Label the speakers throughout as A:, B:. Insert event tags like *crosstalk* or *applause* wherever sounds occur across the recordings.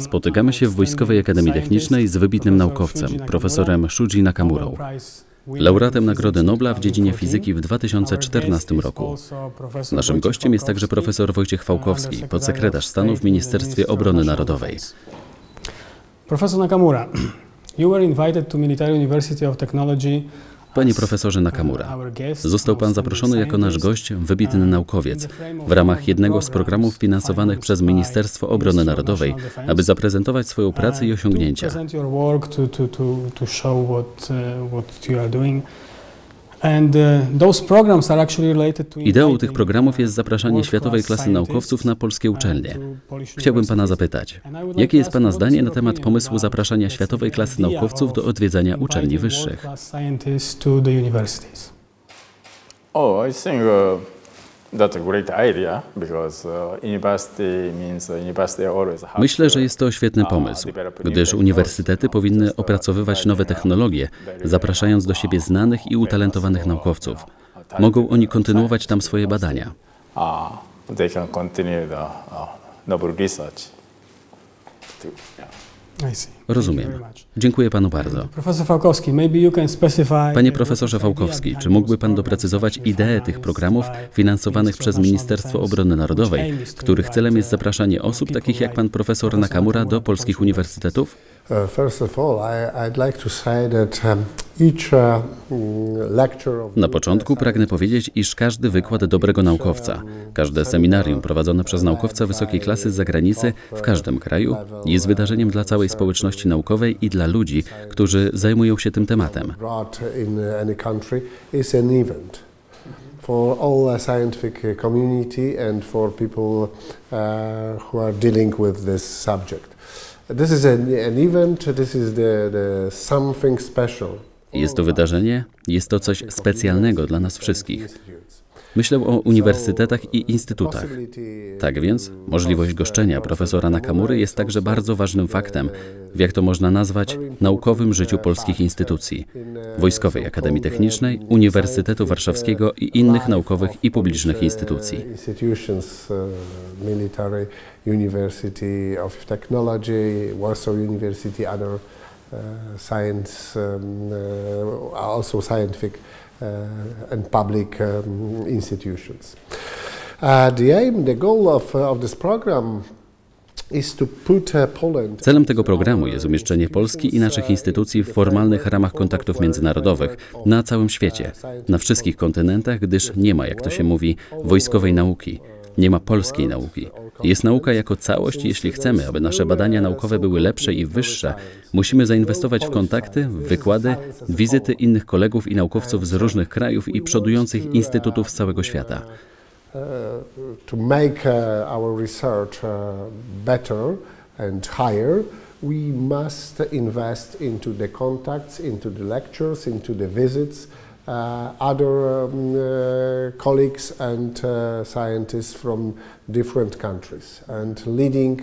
A: Spotykamy się w Wojskowej Akademii Technicznej z wybitnym naukowcem, profesorem Shuji Nakamurą, laureatem Nagrody Nobla w dziedzinie fizyki w 2014 roku. Naszym gościem jest także profesor Wojciech Fałkowski, podsekretarz stanu w Ministerstwie Obrony Narodowej.
B: Profesor Nakamura, *clears throat* you were invited to Military University of Technology
A: Panie profesorze Nakamura, został pan zaproszony jako nasz gość, wybitny naukowiec, w ramach jednego z programów finansowanych przez Ministerstwo Obrony Narodowej, aby zaprezentować swoją pracę i osiągnięcia. Ideą tych programów jest zapraszanie światowej klasy naukowców na polskie uczelnie. Chciałbym pana zapytać, jakie jest pana zdanie na temat pomysłu zapraszania światowej klasy naukowców do odwiedzania uczelni wyższych?
C: Oh, I think uh,
A: Myślę, że jest to świetny pomysł, gdyż uniwersytety powinny opracowywać nowe technologie, zapraszając do siebie znanych i utalentowanych naukowców. Mogą oni kontynuować tam swoje badania.
C: uh, they can continue the uh, research.
A: Rozumiem. Dziękuję panu bardzo. Panie profesorze Fałkowski, czy mógłby pan doprecyzować ideę tych programów finansowanych przez Ministerstwo Obrony Narodowej, których celem jest zapraszanie osób takich jak pan profesor Nakamura do polskich uniwersytetów?
D: Uh, mm,
A: Na początku pragnę powiedzieć, iż każdy wykład dobrego naukowca, każde seminarium prowadzone przez naukowca wysokiej klasy z zagranicy w każdym kraju jest wydarzeniem dla całej społeczności naukowej i dla ludzi, którzy zajmują się tym tematem.
D: for all uh, scientific community and for people who are dealing with this subject. This is an, an event, this is the, the something special.
A: Jest to wydarzenie, jest to coś specjalnego dla nas wszystkich. Myślę o uniwersytetach i instytutach. Tak więc, możliwość goszczenia profesora Nakamury jest także bardzo ważnym faktem, w jak to można nazwać, naukowym życiu polskich instytucji, Wojskowej Akademii Technicznej, Uniwersytetu Warszawskiego i innych naukowych i publicznych instytucji.
D: Uh, university of technology, Warsaw University, other science, um, uh, also scientific uh, and public institutions. Uh, the aim, the goal of, uh, of this program uh,
A: Celem tego programu jest umieszczenie Polski i naszych instytucji w formalnych ramach kontaktów międzynarodowych na całym świecie, na wszystkich kontynentach, gdyż nie ma, jak to się mówi, wojskowej nauki. Nie ma polskiej nauki. Jest nauka jako całość i jeśli chcemy, aby nasze badania naukowe były lepsze i wyższe, musimy zainwestować w kontakty, wykłady, wizyty innych kolegów i naukowców z różnych krajów i przodujących instytutów z całego świata.
D: uh, to make uh, our research uh, better and higher, we must invest into the contacts, into the lectures, into the visits. Uh, other um, uh, colleagues and uh, scientists from different countries and leading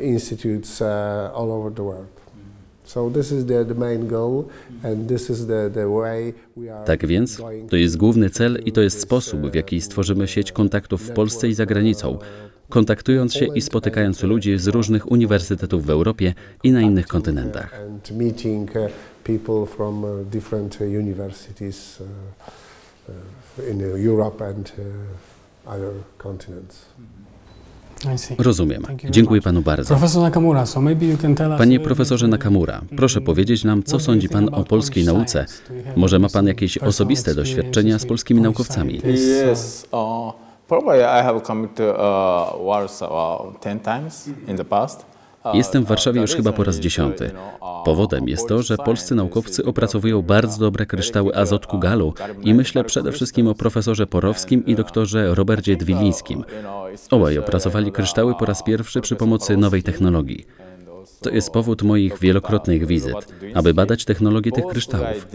D: institutes all over the world.
A: Tak więc, to jest główny cel i to jest sposób, w jaki stworzymy sieć kontaktów w Polsce i za granicą, kontaktując się i spotykając ludzi z różnych uniwersytetów w Europie i na innych kontynentach.
D: People from uh, different uh, universities uh, uh, in uh, Europe and uh, other continents.
B: I see.
A: Rozumiem. Dziękuję panu bardzo.
B: Profesor Nakamura, so maybe you can tell us
A: Panie profesorze Nakamura, proszę powiedzieć nam, co sądzi pan o polskiej nauce. Może ma pan jakieś osobiste doświadczenia z polskimi naukowcami?
C: Yes, probably I have come to uh, Warsaw 10 times in the past.
A: Jestem w Warszawie już chyba po raz dziesiąty. Powodem jest to, że polscy naukowcy opracowują bardzo dobre kryształy azotku galu i myślę przede wszystkim o profesorze Porowskim i doktorze Robercie Dwilińskim. Obaj opracowali kryształy po raz pierwszy przy pomocy nowej technologii. To jest powód moich wielokrotnych wizyt, aby badać technologię tych kryształów.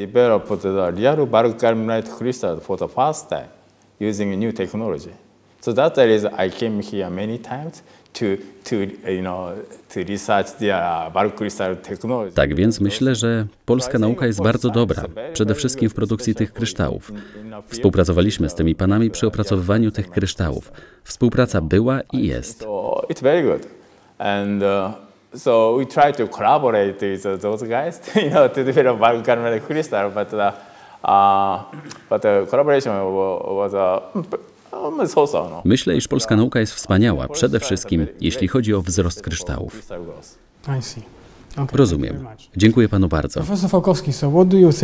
C: using new technology. So that is I came here many times to, to you know, to research their bulk crystal technology.
A: Tak więc myślę, że polska nauka jest bardzo dobra, przede wszystkim w produkcji tych kryształów. Współpracowaliśmy z tymi panami przy opracowywaniu tych kryształów. Współpraca była i jest.
C: So it's very good. And uh, so we try to collaborate with uh, those guys, *laughs* you know, to develop crystal, but uh, uh, but the collaboration wa- was uh.
A: Myślę, iż polska nauka jest wspaniała, przede wszystkim jeśli chodzi o wzrost kryształów. Rozumiem. Dziękuję panu bardzo.
B: Uh, uh,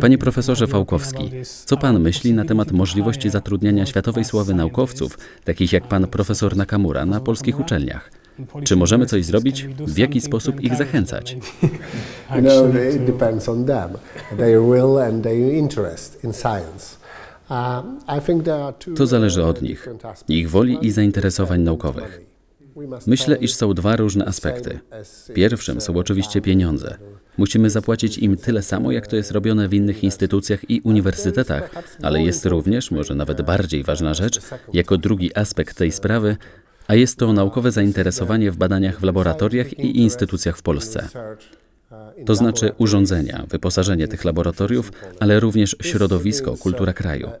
A: Panie profesorze Fałkowski, co pan myśli na temat możliwości zatrudniania światowej sławy naukowców, takich jak pan profesor Nakamura, na polskich uczelniach? Czy możemy coś zrobić? W jaki sposób ich zachęcać?
D: Know, *laughs* it depends on them, their will and their interest in science.
A: To zależy od nich, ich woli i zainteresowań naukowych. Myślę, iż są dwa różne aspekty. Pierwszym są oczywiście pieniądze. Musimy zapłacić im tyle samo, jak to jest robione w innych instytucjach i uniwersytetach, ale jest również, może nawet bardziej ważna rzecz, jako drugi aspekt tej sprawy, a jest to naukowe zainteresowanie w badaniach w laboratoriach i instytucjach w Polsce. To znaczy urządzenia, wyposażenie tych laboratoriów, ale również środowisko, kultura kraju.
D: uh, uh.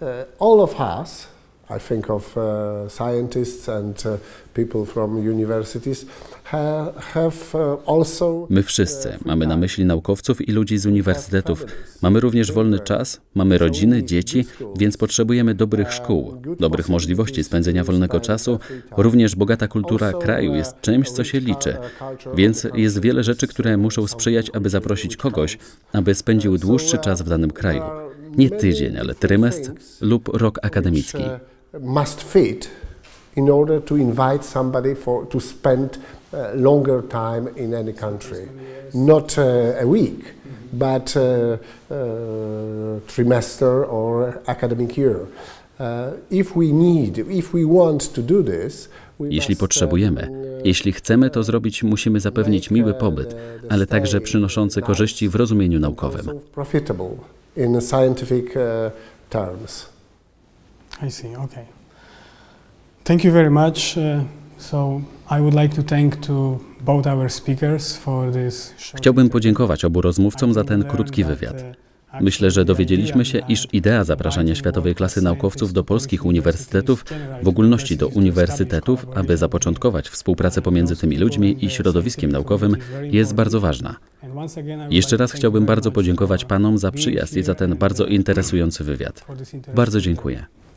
D: Uh, all of us, I think of uh, scientists and uh, people from universities, ha- have uh, also.
A: My wszyscy mamy na myśli naukowców i ludzi z uniwersytetów. Mamy również wolny czas, mamy rodziny, dzieci, więc potrzebujemy dobrych szkół, dobrych możliwości spędzenia wolnego czasu. Również bogata kultura kraju jest czymś, co się liczy. Więc jest wiele rzeczy, które muszą sprzyjać, aby zaprosić kogoś, aby spędził dłuższy czas w danym kraju. Nie tydzień, ale trymestr lub rok akademicki.
D: Uh, must fit in order to invite somebody for to spend uh, longer time in any country, not uh, a week, but uh, uh, trimester or academic year. Uh, if we need, if we want to do this, we
A: Jeśli
D: must,
A: potrzebujemy, jeśli chcemy to zrobić, musimy zapewnić miły pobyt, ale także przynoszący korzyści w rozumieniu naukowym.
D: also profitable in scientific uh, terms.
B: I see. Okay. Thank you very much. Uh, so I would like to thank to both our speakers for this.
A: Chciałbym podziękować obu rozmówcom za ten krótki wywiad.
B: uh,
A: Myślę, że dowiedzieliśmy się, iż idea zapraszania światowej klasy naukowców do polskich uniwersytetów, w ogólności do uniwersytetów, aby zapoczątkować współpracę pomiędzy tymi ludźmi i środowiskiem naukowym, jest bardzo ważna. Jeszcze raz chciałbym bardzo podziękować Panom za przyjazd i za ten bardzo interesujący wywiad. Bardzo dziękuję.